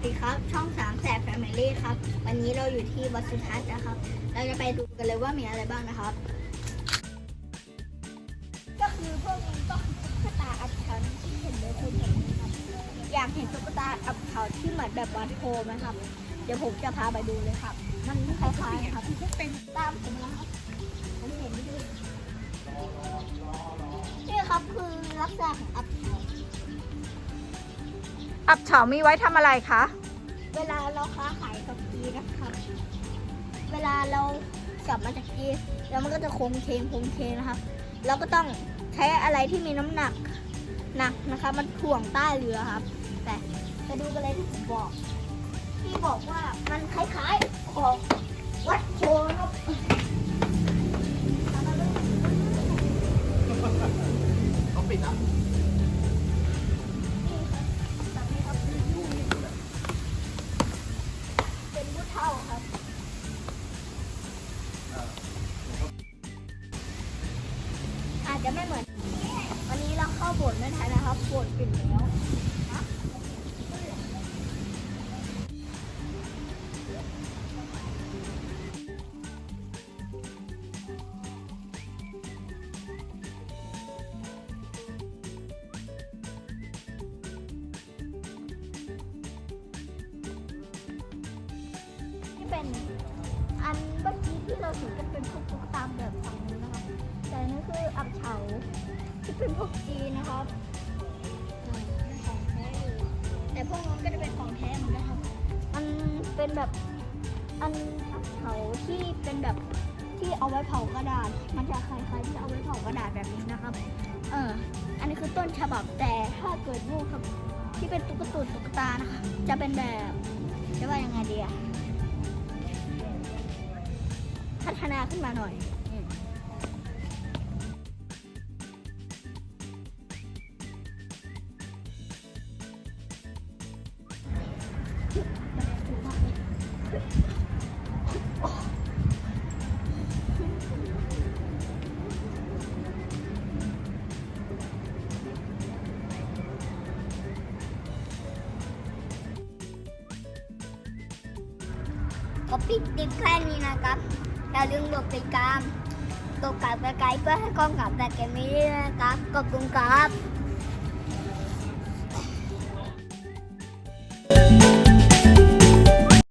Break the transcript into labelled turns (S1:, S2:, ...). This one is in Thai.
S1: สวัสดีครับ ช่องสามแสบแฟมิลี่ครับ วันนี้เราอยู่ที่วัดสุทัศน์นะครับ เราจะไปดูกันเลยว่ามีอะไรบ้างนะครับ ก็คือพวกนี้ก็ตุ๊กตาอับเขาที่เห็นในคุณเห็นไหมครับ อยากเห็นตุ๊กตาอับเขาที่เหมือนแบบวัดโพไหมครับ เดี๋ยวผมจะพาไปดูเลยครับ มันคล้ายๆครับที่เป็นตามผมนะครับผมเห็นได้วยนี่ครับคือลักษณะของอับ
S2: อับเฉามีไว้ทำอะไรคะ
S1: เวลาเราค้าขายกับจีนนะครับ เวลาเรากลับมาจากจีนแล้วมันก็จะโค้งเคงโค้งเคงนะครับ เราก็ต้องใช้อะไรที่มีน้ำหนักหนักนะคะมันถ่วงใต้เรือครับ แต่ไปดูกันเลยที่ผมบอก ที่บอกว่ามันคล้ายๆของาเข้าโบสถ์ไม่ทันนะครับโบสถ์ปิดแล้วนี่เป็นอันเมื่อกี้ที่เราเห็นก็เป็นพวกตุ๊กตาแบบฝั่งนู้นนะ ที่เป็นพวกจีนนะครับของแท้อยู่แต่พวกนั้นก็จะเป็นของแท้เหมือนกันครับ มันเป็นแบบอันเฉาที่เป็นแบบที่เอาไว้เผากระดาษ มันจะคล้ายๆที่เอาไว้เผากระดาษแบบนี้นะครับ เออ อันนี้คือต้นฉบับแต่ถ้าเกิดลูกครับ ที่เป็นตุ๊กตุนตุ๊กตานะคะ จะเป็นแบบจะว่ายังไงดีอะพัฒนาขึ้นมาหน่อย ก็ปิดติดแค่นี้นะครับอย่าลืมกดติดตามกดกลับไปไกลเพื่อให้กล้องกลับแต่เกมนี้ด้นะครับขอบคุณครับ